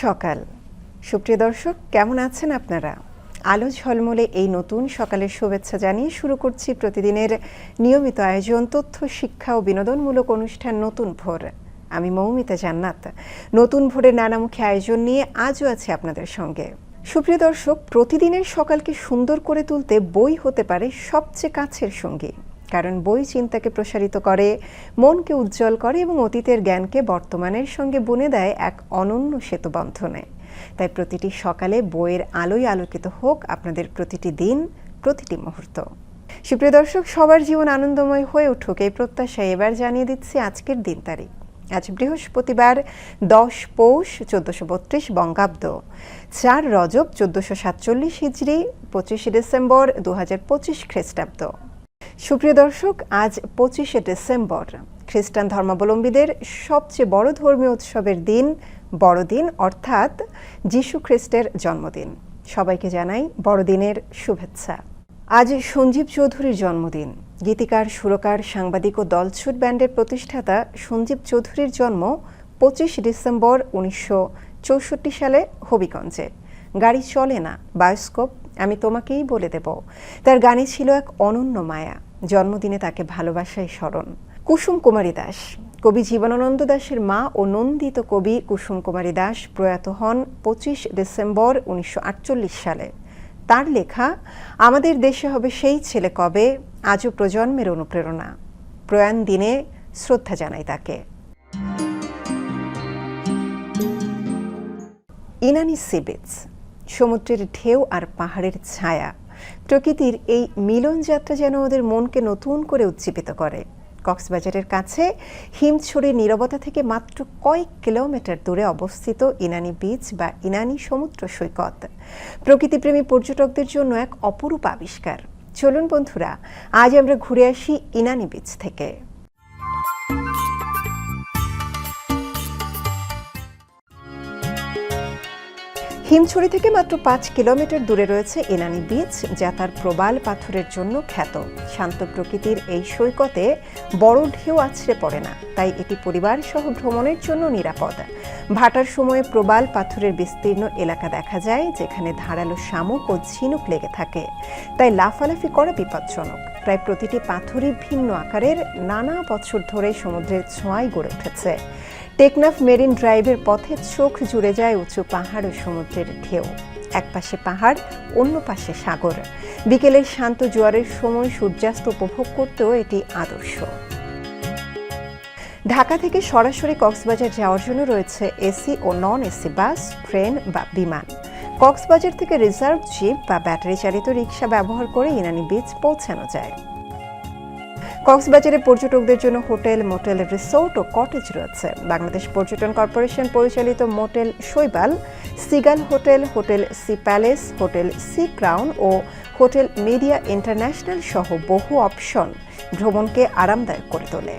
সকাল। সুপ্রিয় দর্শক, কেমন আছেন আপনারা? আলো ঝলমলে এই নতুন সকালের শুভেচ্ছা জানিয়ে শুরু করছি প্রতিদিনের নিয়মিত আয়োজন তথ্য, শিক্ষা ও বিনোদনমূলক অনুষ্ঠান নতুন ভোর। আমি মৌমিতা জান্নাত। নতুন ভোরের নানামুখী আয়োজন নিয়ে আজও আছি আপনাদের সঙ্গে। সুপ্রিয় দর্শক, প্রতিদিনের সকালকে সুন্দর করে তুলতে বই হতে পারে সবচেয়ে কাছের সঙ্গী। কারণ বই চিন্তাকে প্রসারিত করে, মনকে উজ্জ্বল করে এবং অতীতের জ্ঞানকে বর্তমানের সঙ্গে বুনে দেয় এক অনন্য সেতু বন্ধনে তাই প্রতিটি সকালে বইয়ের আলোয় আলোকিত হোক আপনাদের প্রতিটি দিন, প্রতিটি মুহূর্ত। সুপ্রিয় দর্শক, সবার জীবন আনন্দময় হয়ে উঠুক এই প্রত্যাশায় এবার জানিয়ে দিচ্ছি আজকের দিন তারিখ। আজ বৃহস্পতিবার, দশ পৌষ চোদ্দশো বত্রিশ বঙ্গাব্দ। চার রজব চোদ্দশো সাতচল্লিশ হিজড়ি, পঁচিশে ডিসেম্বর দু হাজার পঁচিশ খ্রিস্টাব্দ। সুপ্রিয় দর্শক, আজ পঁচিশে ডিসেম্বর। খ্রিস্টান ধর্মাবলম্বীদের সবচেয়ে বড় ধর্মীয় উৎসবের দিন, বড়দিন, অর্থাৎ যীশু খ্রিস্টের জন্মদিন। সবাইকে জানাই বড়দিনের শুভেচ্ছা। আজ সঞ্জীব চৌধুরীর জন্মদিন। গীতিকার, সুরকার, সাংবাদিক ও দলছুট ব্যান্ডের প্রতিষ্ঠাতা সঞ্জীব চৌধুরীর জন্ম পঁচিশ ডিসেম্বর উনিশশো চৌষট্টি সালে হবিগঞ্জে। গাড়ি চলে না, বায়োস্কোপ আমি তোমাকেই বলে দেব। তার গানে ছিল এক অনন্য মায়া। জন্মদিনে তাকে ভালোবাসায় স্মরণ। কুসুম কুমারী দাস। কবি জীবনানন্দ দাশের মা ও নন্দিত কবি কুসুম কুমারী দাস প্রয়াত হন পঁচিশ ডিসেম্বর উনিশশো আটচল্লিশ সালে। তার লেখা, আমাদের দেশে হবে সেই ছেলে কবে? আজও প্রজন্মের অনুপ্রেরণা। প্রয়াণ দিনে শ্রদ্ধা জানাই তাকে। ইনানি সি বিচ সমুদ্রের ঢেউ আর পাহাড়ের ছায়া। প্রকৃতির এই মিলন যাত্রা যেন ওদের মনকে নতুন করে উজ্জীবিত করে। কক্সবাজারের কাছে হিমছড়ির নীরবতা থেকে মাত্র কয়েক কিলোমিটার দূরে অবস্থিত ইনানি বিচ বা ইনানি সমুদ্র সৈকত। প্রকৃতিপ্রেমী পর্যটকদের জন্য এক অপরূপ আবিষ্কার। চলুন বন্ধুরা, আজ আমরা ঘুরে আসি ইনানি বিচ থেকে। হিমছড়ি থেকে মাত্র পাঁচ কিলোমিটার দূরে রয়েছে ইনানি বিচ, যা তার প্রবাল পাথরের জন্য খ্যাত। শান্ত প্রকৃতির এই সৈকতে বড় ঢেউ আছড়ে পড়ে না, তাই এটি পরিবার সহ ভ্রমণের জন্য নিরাপদ। ভাটার সময়ে প্রবাল পাথরের বিস্তীর্ণ এলাকা দেখা যায়, যেখানে ধারালো শামুক ও ঝিনুক লেগে থাকে। তাই লাফালাফি করা বিপজ্জনক। প্রায় প্রতিটি পাথরই ভিন্ন আকারের, নানা বছর ধরে সমুদ্রের ছোঁয়ায় গড়ে উঠেছে। টেকনাফ মেরিন ড্রাইভের পথে চোখ জুড়ে যায় উঁচু পাহাড় ও সমুদ্রের ঢেউ। এক পাশে পাহাড়, অন্য পাশে সাগর। বিকেলের শান্ত জোয়ারের সময় সূর্যাস্ত উপভোগ করতেও এটি আদর্শ। ঢাকা থেকে সরাসরি কক্সবাজার যাওয়ার জন্য রয়েছে এসি ও নন এসি বাস, ট্রেন বা বিমান। কক্সবাজার থেকে রিজার্ভ জিপ বা ব্যাটারি চালিত রিক্সা ব্যবহার করে ইনানি বিচ পৌঁছানো যায়। কক্সবাজারে পর্যটকদের জন্য হোটেল, মোটেল, রিসোর্ট ও কটেজ রয়েছে। বাংলাদেশ পর্যটন কর্পোরেশন পরিচালিত motel Shaibal, Seagull hotel hotel Sea Palace, hotel Sea Crown ও হোটেল মিডিয়া ইন্টারন্যাশনাল সহ বহু অপশন ভ্রমণকে আরামদায়ক করে তোলে।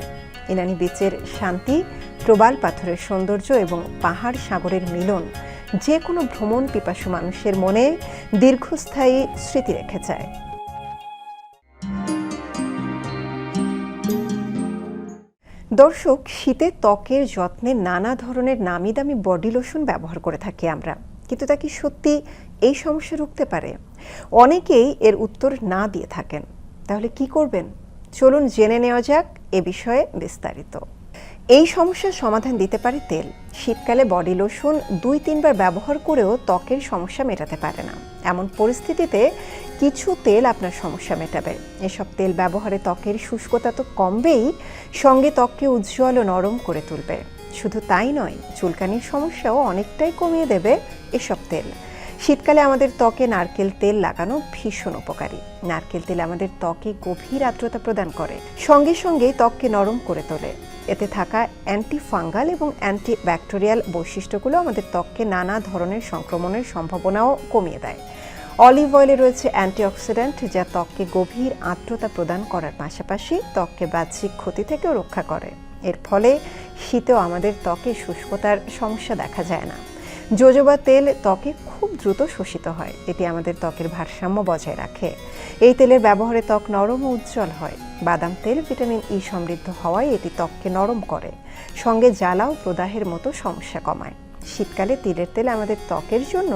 ইনানি বিচের শান্তি, প্রবাল পাথরের সৌন্দর্য এবং পাহাড় সাগরের মিলন যে কোনো ভ্রমণ পিপাসু মানুষের মনে দীর্ঘস্থায়ী স্মৃতি রেখে যায়। দর্শক, শীতে ত্বকের যত্নে নানা ধরনের নামি দামি বডি লোশন ব্যবহার করে থাকি আমরা। কিন্তু তা কি সত্যি এই সমস্যা রুখতে পারে? অনেকেই এর উত্তর না দিয়ে থাকেন। তাহলে কি করবেন? চলুন জেনে নেওয়া যাক এ বিষয়ে বিস্তারিত। এই সমস্যার সমাধান দিতে পারে তেল। শীতকালে বডি লোশন দুই তিনবার ব্যবহার করেও ত্বকের সমস্যা মেটাতে পারে না। এমন পরিস্থিতিতে কিছু তেল আপনার সমস্যা মেটাবে। এসব তেল ব্যবহারে ত্বকের শুষ্কতা তো কমবেই, সঙ্গে ত্বককে উজ্জ্বল ও নরম করে তুলবে। শুধু তাই নয়, চুলকানির সমস্যাও অনেকটাই কমিয়ে দেবে এসব তেল। শীতকালে আমাদের ত্বকে নারকেল তেল লাগানো ভীষণ উপকারী। নারকেল তেল আমাদের ত্বকে গভীর আর্দ্রতা প্রদান করে, সঙ্গে সঙ্গে ত্বককে নরম করে তোলে। এতে থাকা অ্যান্টি ফাঙ্গাল এবং অ্যান্টি ব্যাকটেরিয়াল বৈশিষ্ট্যগুলো আমাদের ত্বককে নানা ধরনের সংক্রমণের সম্ভাবনাও কমিয়ে দেয়। অলিভ অয়েলে রয়েছে অ্যান্টিঅক্সিডেন্ট, যা ত্বককে গভীর আর্দ্রতা প্রদান করার পাশাপাশি ত্বককে বাহ্যিক ক্ষতি থেকেও রক্ষা করে। এর ফলে শীতেও আমাদের ত্বকে শুষ্কতার সমস্যা দেখা যায় না। জোজোবা তেল ত্বকে খুব দ্রুত শোষিত হয়, এটি আমাদের ত্বকের ভারসাম্য বজায় রাখে। এই তেলের ব্যবহারে ত্বক নরম ও উজ্জ্বল হয়। বাদাম তেল, ভিটামিন ই সমৃদ্ধ হওয়ায় এটি ত্বককে নরম করে, সঙ্গে জ্বালা ও প্রদাহের মতো সমস্যা কমায়। শীতকালে তিলের তেল আমাদের ত্বকের জন্য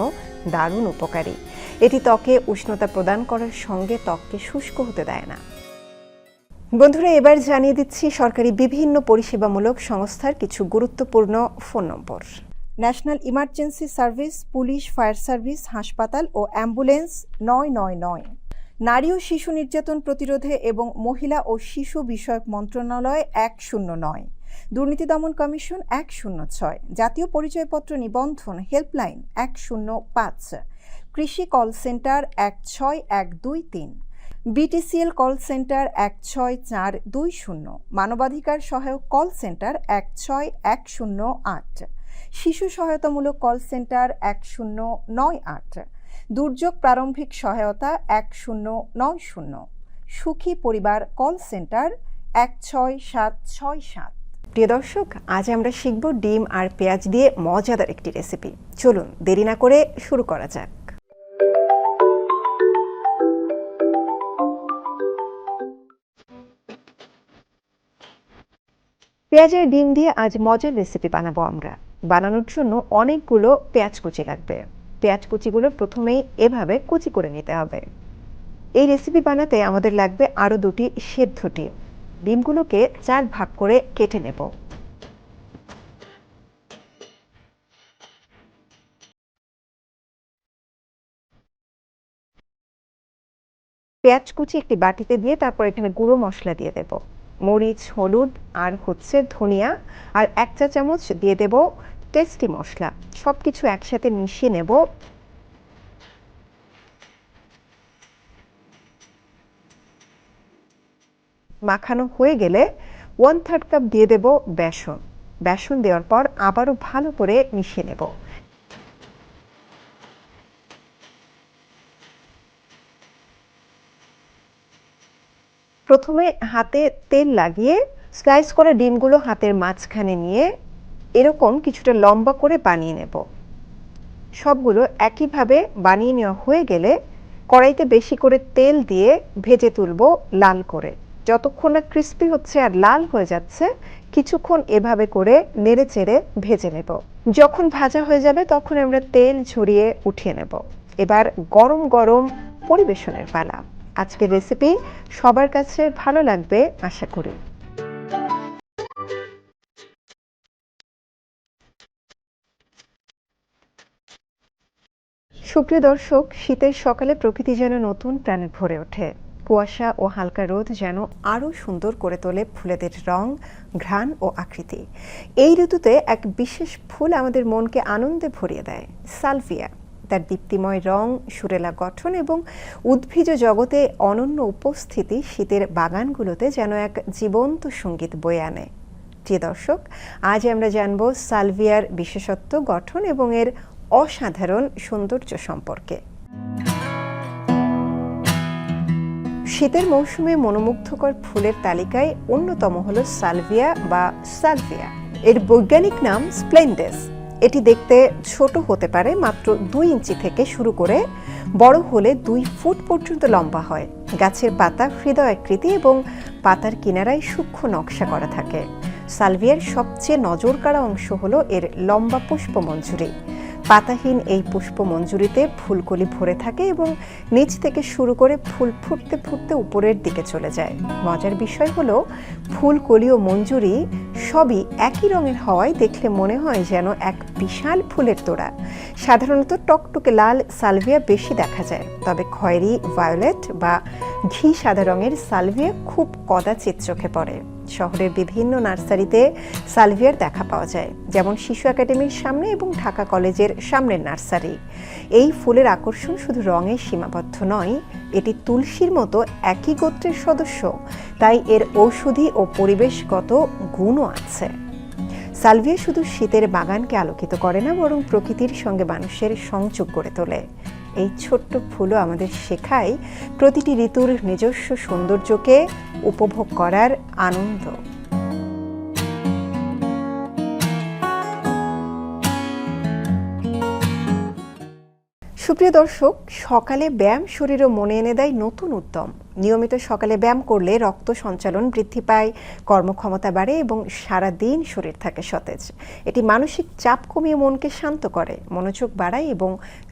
দারুণ উপকারী। এটি ত্বকে উষ্ণতা প্রদান করার সঙ্গে ত্বককে শুষ্ক হতে দেয় না। বন্ধুরা, এবার জানিয়ে দিচ্ছি সরকারি বিভিন্ন পরিষেবামূলক সংস্থার কিছু গুরুত্বপূর্ণ ফোন নম্বর। National emergency service, police, fire service, হাসপাতাল ও অ্যাম্বুলেন্স নয় নয় নয়। নারী ও শিশু নির্যাতন প্রতিরোধে এবং মহিলা ও শিশু বিষয়ক মন্ত্রণালয় এক শূন্য নয়। দুর্নীতি দমন কমিশন এক শূন্য ছয়, জাতীয় পরিচয়পত্র নিবন্ধন হেল্পলাইন এক শূন্য পাঁচ, কৃষি কল সেন্টার এক ছয় এক দুই তিন, বিটিসিএল কল সেন্টার এক ছয় চার দুই শূন্য, মানবাধিকার সহায়ক কল সেন্টার এক ছয় এক শূন্য আট, শিশু সহায়তামূলক কল সেন্টার এক শূন্য নয় আট, দুর্যোগ প্রারম্ভিক সহায়তা এক শূন্য নয় শূন্য, সুখী পরিবার কল সেন্টার এক ছয় সাত ছয় সাত। প্রিয় দর্শক, আজ আমরা শিখব ডিম আর পেঁয়াজ দিয়ে মজাদার একটি রেসিপি চলুন, দেরি না করে শুরু করা যাক। পেঁয়াজের ডিম দিয়ে আজ মজার রেসিপি বানাবো আমরা। বানানোর জন্য অনেকগুলো পেঁয়াজ কুচি লাগবে। পেঁয়াজ কুচিগুলো প্রথমেই এভাবে কুচি করে নিতে হবে। এই রেসিপি বানাতে আমাদের লাগবে আরও দুটি সেদ্ধ ডিম। ডিমগুলোকে চার ভাগ করে কেটে নেব। পেঁয়াজ কুচি একটি বাটিতে দিয়ে তারপর এখানে গুঁড়ো মশলা দিয়ে দেব। মরিচ, হলুদ আর হচ্ছে ধনিয়া আর এক চা চামচ দিয়ে দেব টেস্টি মশলা। সব কিছু একসাথে মিশিয়ে নেব। মাখানো হয়ে গেলে ওয়ান থার্ড কাপ দিয়ে দেব বেসন। বেসন দেওয়ার পর আবারও ভালো করে মিশিয়ে নেব। প্রথমে হাতে তেল লাগিয়ে স্লাইস করা ডিমগুলো হাতের মাঝখানে নিয়ে এরকম কিছুটা লম্বা করে বানিয়ে নেব। সবগুলো একইভাবে বানিয়ে নেওয়া হয়ে গেলে কড়াইতে বেশি করে তেল দিয়ে ভেজে তুলব লাল করে। যতক্ষণ না ক্রিস্পি হচ্ছে আর লাল হয়ে যাচ্ছে, কিছুক্ষণ এভাবে করে নেড়ে চেড়ে ভেজে নেব। যখন ভাজা হয়ে যাবে তখন আমরা তেল ঝরিয়ে উঠিয়ে নেব। এবার গরম গরম পরিবেশনের পালা। আজকের রেসিপি সবার কাছে ভালো লাগবে, আশা করি। সুপ্রিয় দর্শক, শীতের সকালে প্রকৃতি যেন নতুন প্রাণে ভরে ওঠে। কুয়াশা ও হালকা রোদ যেন আরও সুন্দর করে তোলে ফুলেদের রং, ঘ্রাণ ও আকৃতি। এই ঋতুতে এক বিশেষ ফুল আমাদের মনকে আনন্দে ভরিয়ে দেয়, সালভিয়া। তার দীপ্তিময় রং, সুরেলা গঠন এবং উদ্ভিজ জগতে অনন্য উপস্থিতি শীতের বাগানগুলোতে যেন এক জীবন্ত সংগীত বয়ে আনে। প্রিয় দর্শক, আজ আমরা জানব সালভিয়ার বিশেষত্ব, গঠন এবং এর অসাধারণ সৌন্দর্য সম্পর্কে। শীতের মৌসুমে মনোমুগ্ধকর ফুলের তালিকায় অন্যতম হল সালভিয়া বা সালভিয়া। এর বৈজ্ঞানিক নাম স্প্লেন্ডেস। এটি দেখতে ছোট হতে পারে, মাত্র দুই ইঞ্চি থেকে শুরু করে বড় হলে দুই ফুট পর্যন্ত লম্বা হয়। গাছের পাতা হৃদয় আকৃতি এবং পাতার কিনারায় সূক্ষ্ম নকশা করা থাকে। সালভিয়ার সবচেয়ে নজর কাড়া অংশ হলো এর লম্বা পুষ্প পুষ্পমঞ্জুরি। পাতাহীন এই পুষ্পমঞ্জুরিতে ফুলকলি ভরে থাকে এবং নিচ থেকে শুরু করে ফুল ফুটতে ফুটতে উপরের দিকে চলে যায়। মজার বিষয় হলো, ফুলকলি ও মঞ্জুরি সবই একই রঙের হওয়ায় দেখলে মনে হয় যেন এক বিশাল ফুলের তোড়া। সাধারণত টকটকে লাল সালভিয়া বেশি দেখা যায়, তবে খয়েরি, ভায়োলেট বা ঘি সাদা রঙের সালভিয়া খুব কদাচিৎ চোখে পড়ে। শহরের বিভিন্ন নার্সারিতে সালভিয়ার দেখা পাওয়া যায়, যেমন শিশু একাডেমির সামনে এবং ঢাকা কলেজের সামনের নার্সারি। এই ফুলের আকর্ষণ শুধু রঙে সীমাবদ্ধ নয়, এটি তুলসীর মতো একই গোত্রের সদস্য, তাই এর ঔষধি ও পরিবেশগত গুণও আছে। সালভিয়া শুধু শীতের বাগানকে আলোকিত করে না, বরং প্রকৃতির সঙ্গে মানুষের সংযোগ করে তোলে। এই ছোট্ট ফুলও আমাদের শেখায় প্রতিটি ঋতুর নিজস্ব সৌন্দর্যকে উপভোগ করার আনন্দ। সুপ্রিয় দর্শক, সকালে ব্যায়াম শরীর ও মনে এনে দেয় নতুন উদ্যম। নিয়মিত সকালে ব্যায়াম করলে রক্ত সঞ্চালন বৃদ্ধি পায়, কর্মক্ষমতা বাড়ে এবং সারা দিন শরীর থাকে সতেজ। এটি মানসিক চাপ কমিয়ে মনকে শান্ত করে, মনোযোগ বাড়ায় এবং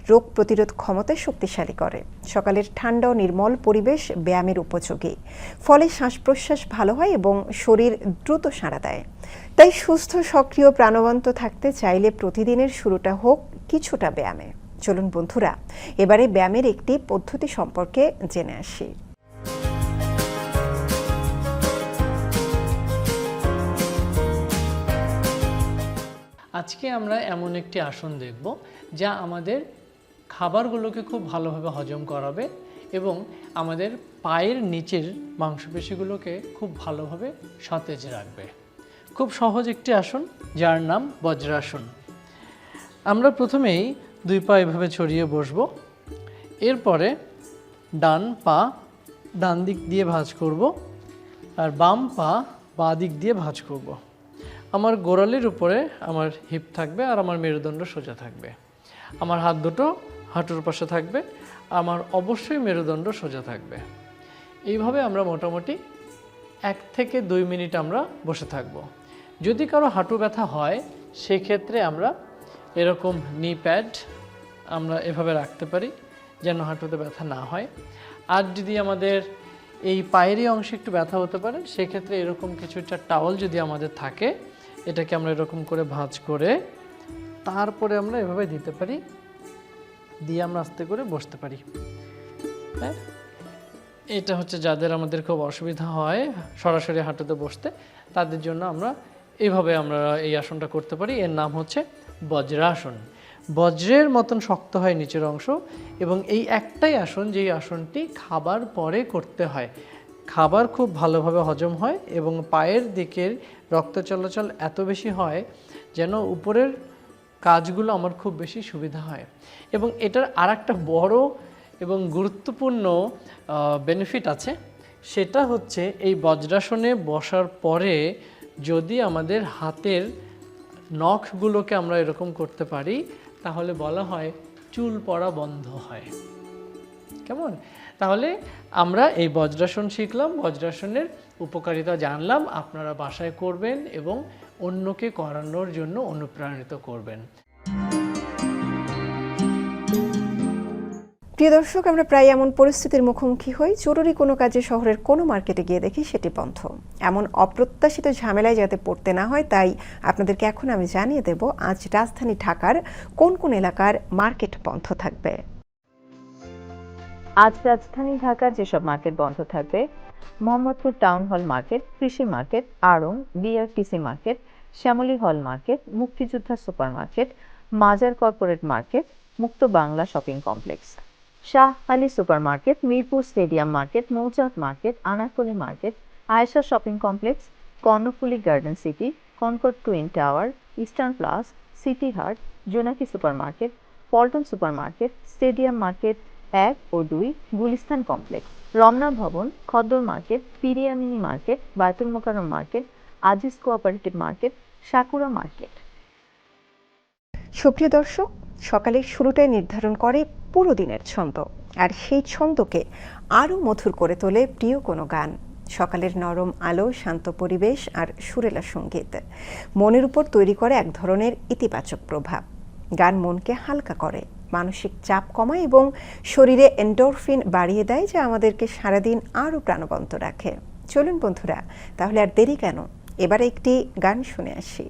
রোগ প্রতিরোধ ক্ষমতা শক্তিশালী করে। সকালের ঠান্ডা ও নির্মল পরিবেশ ব্যায়ামের উপযোগী। ফলে শ্বাস প্রশ্বাস ভালো হয় এবং শরীর দ্রুত সাড়া দেয়। তাই সুস্থ, সক্রিয়, প্রাণবন্ত থাকতে চাইলে প্রতিদিনের শুরুটা হোক কিছুটা ব্যায়ামে। চলুন বন্ধুরা, এবারে ব্যায়ামের একটি পদ্ধতি সম্পর্কে জেনে আসি। আজকে আমরা এমন একটি আসন দেখব, যা আমাদের খাবারগুলোকে খুব ভালোভাবে হজম করাবে এবং আমাদের পায়ের নিচের মাংসপেশিগুলোকে খুব ভালোভাবে সতেজ রাখবে। খুব সহজ একটি আসন, যার নাম বজ্রাসন। আমরা প্রথমেই দুই পা এভাবে ছড়িয়ে বসবো। এরপরে ডান পা ডান দিক দিয়ে ভাঁজ করব আর বাম পা বাঁ দিক দিয়ে ভাঁজ করব। আমার গোড়ালির উপরে আমার হিপ থাকবে আর আমার মেরুদণ্ড সোজা থাকবে। আমার হাত দুটো হাঁটুর পাশে থাকবে, আমার অবশ্যই মেরুদণ্ড সোজা থাকবে। এইভাবে আমরা মোটামুটি এক থেকে দুই মিনিট আমরা বসে থাকব। যদি কারও হাঁটু ব্যথা হয়, সেক্ষেত্রে আমরা এরকম নি প্যাড আমরা এভাবে রাখতে পারি, যেন হাঁটুতে ব্যথা না হয়। আর যদি আমাদের এই পায়েরই অংশে একটু ব্যথা হতে পারে, সেক্ষেত্রে এরকম কিছু একটা টাওয়াল যদি আমাদের থাকে, এটাকে আমরা এরকম করে ভাঁজ করে তারপরে আমরা এভাবে দিতে পারি, দিয়ে আমরা আস্তে করে বসতে পারি। হ্যাঁ? এটা হচ্ছে যাদের আমাদের খুব অসুবিধা হয় সরাসরি হাঁটুতে বসতে, তাদের জন্য আমরা এইভাবে আমরা এই আসনটা করতে পারি। এর নাম হচ্ছে বজ্রাসন বজ্রের মতন শক্ত হয় নিচের অংশ এবং এই একটাই আসন যেই আসনটি খাবার পরে করতে হয়। খাবার খুব ভালোভাবে হজম হয় এবং পায়ের দিকের রক্ত চলাচল এত বেশি হয় যেন উপরের কাজগুলো আমার খুব বেশি সুবিধা হয়। এবং এটার আর একটা বড় এবং গুরুত্বপূর্ণ বেনিফিট আছে। সেটা হচ্ছে এই বজ্রাসনে বসার পরে যদি আমাদের হাতের নখগুলোকে আমরা এরকম করতে পারি, তাহলে বলা হয় চুল পড়া বন্ধ হয়। কেমন? তাহলে আমরা এই বজ্রাসন শিখলাম, বজ্রাসনের উপকারিতা জানলাম, আপনারা বাসায় করবেন এবং অন্যকে করানোর জন্য অনুপ্রাণিত করবেন। প্রিয় দর্শক, আমরা প্রায় এমন পরিস্থিতির মুখোমুখি হই। জরুরি কোনো কাজে শহরের কোনো মার্কেটে গিয়ে দেখি সেটি বন্ধ। এমন অপ্রত্যাশিত ঝামেলায় যাতে পড়তে না হয়, তাই আপনাদেরকে এখন আমি জানিয়ে দেব, আজ রাজধানী ঢাকার কোন কোন এলাকার মার্কেট বন্ধ থাকবে। আজ রাজধানী ঢাকার যেসব মার্কেট বন্ধ থাকবে, Mohammadpur Town Hall Market, Krishi Market, আড়ং, BRTC Market, Shyamoli Hall Market, Muktijoddha Super Market, Mazar Corporate Market, Mukto Bangla Shopping Complex. Shah Ali Super Market Mirpur Stadium Market, Mouchak Market, Anarkali Market, Ayesha Shopping Complex, Karnaphuli Garden City, Concord Twin Tower, Eastern Plus, City Heart Jonaki Super Market Paltan Super Market Stadium Market এক ও দুই, Gulistan complex, Ramna ভবন, Khaddar market, পিরিয়ামিনি Market, Baitul Mukarram Market, Aziz Cooperative Market, Sakura Market. সুপ্রিয় দর্শক সকালের শুরুটাই নির্ধারণ করে পুরো দিনের ছন্দ। আর সেই ছন্দকে আরও মধুর করে তোলে প্রিয় কোনো গান। সকালের নরম আলো, শান্ত পরিবেশ আর সুরেলা সংগীত। মনের উপর তৈরি করে এক ধরনের ইতিবাচক প্রভাব। গান মনকে হালকা করে, মানসিক চাপ কমায় এবং শরীরে এন্ডোরফিন বাড়িয়ে দেয় যা আমাদেরকে সারাদিন আরও প্রাণবন্ত রাখে। চলুন বন্ধুরা, তাহলে আর দেরি কেন? এবারে একটি গান শুনে আসি।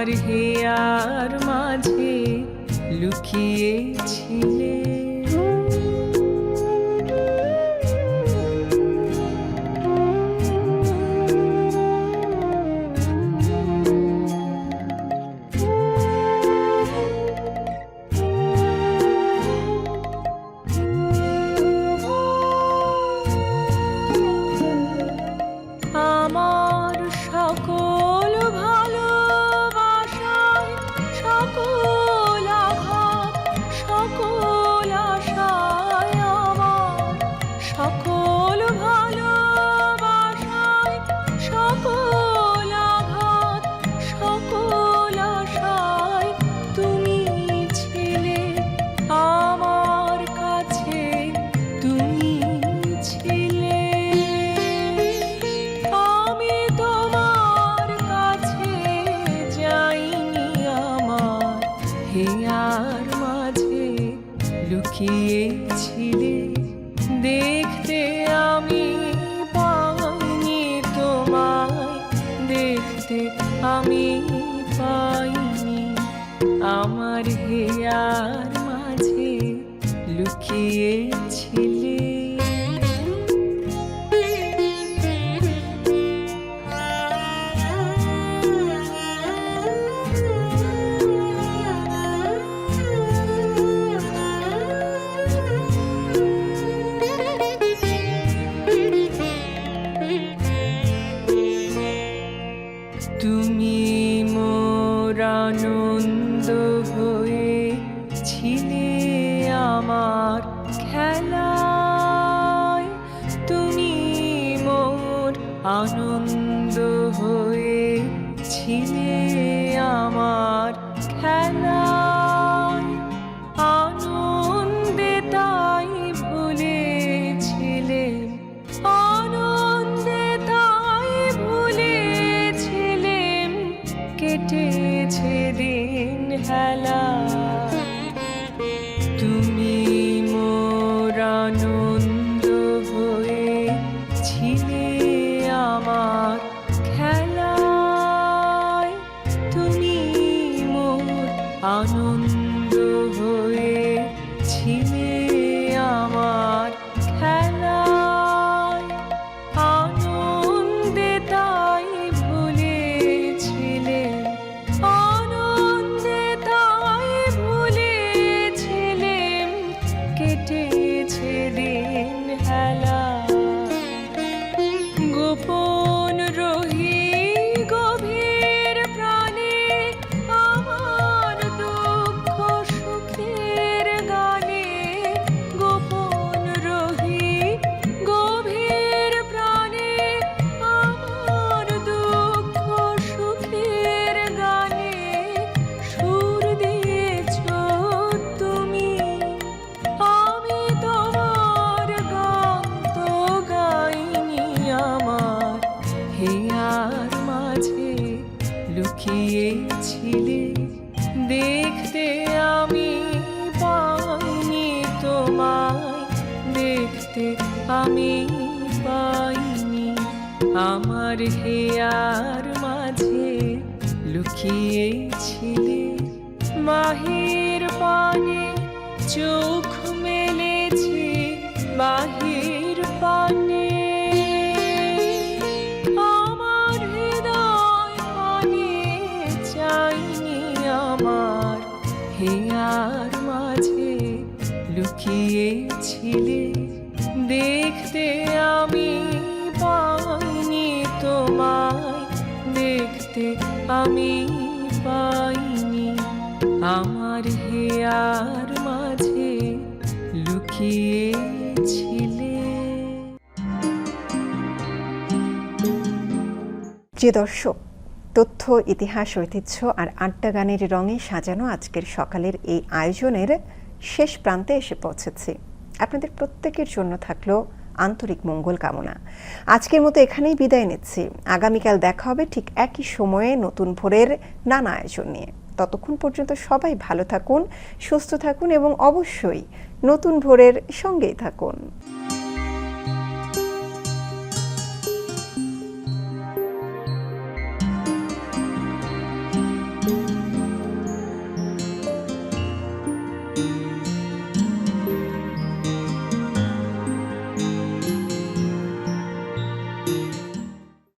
তোমার হেয়ার মাঝে লুকিয়েছিলে। দেখতে আমি পাইনি। আমার হেয়ার মাঝে লুকিয়ে আনন্দ হয়ে ছিনে আমার i don't nun মাহির পানে, আমার হৃদয় পানে চাইনি আমার। হেয়ার মাঝে লুকিয়েছিলে, দেখতে আমি পাইনি তোমায়, দেখতে আমি পাইনি। আমার হেয়ার মাঝে লুকিয়ে যে দর্শক তথ্য, ইতিহাস, ঐতিহ্য আর আড্ডা গানের রঙে সাজানো আজকের সকালের এই আয়োজনের শেষ প্রান্তে এসে পৌঁছেছি। আপনাদের প্রত্যেকের জন্য থাকল আন্তরিক মঙ্গল কামনা। আজকের মতো এখানেই বিদায় নিচ্ছি। আগামীকাল দেখা হবে ঠিক একই সময়ে নতুন ভোরের নানা আয়োজন নিয়ে। ততক্ষণ পর্যন্ত সবাই ভালো থাকুন, সুস্থ থাকুন এবং অবশ্যই নতুন ভোরের সঙ্গেই থাকুন।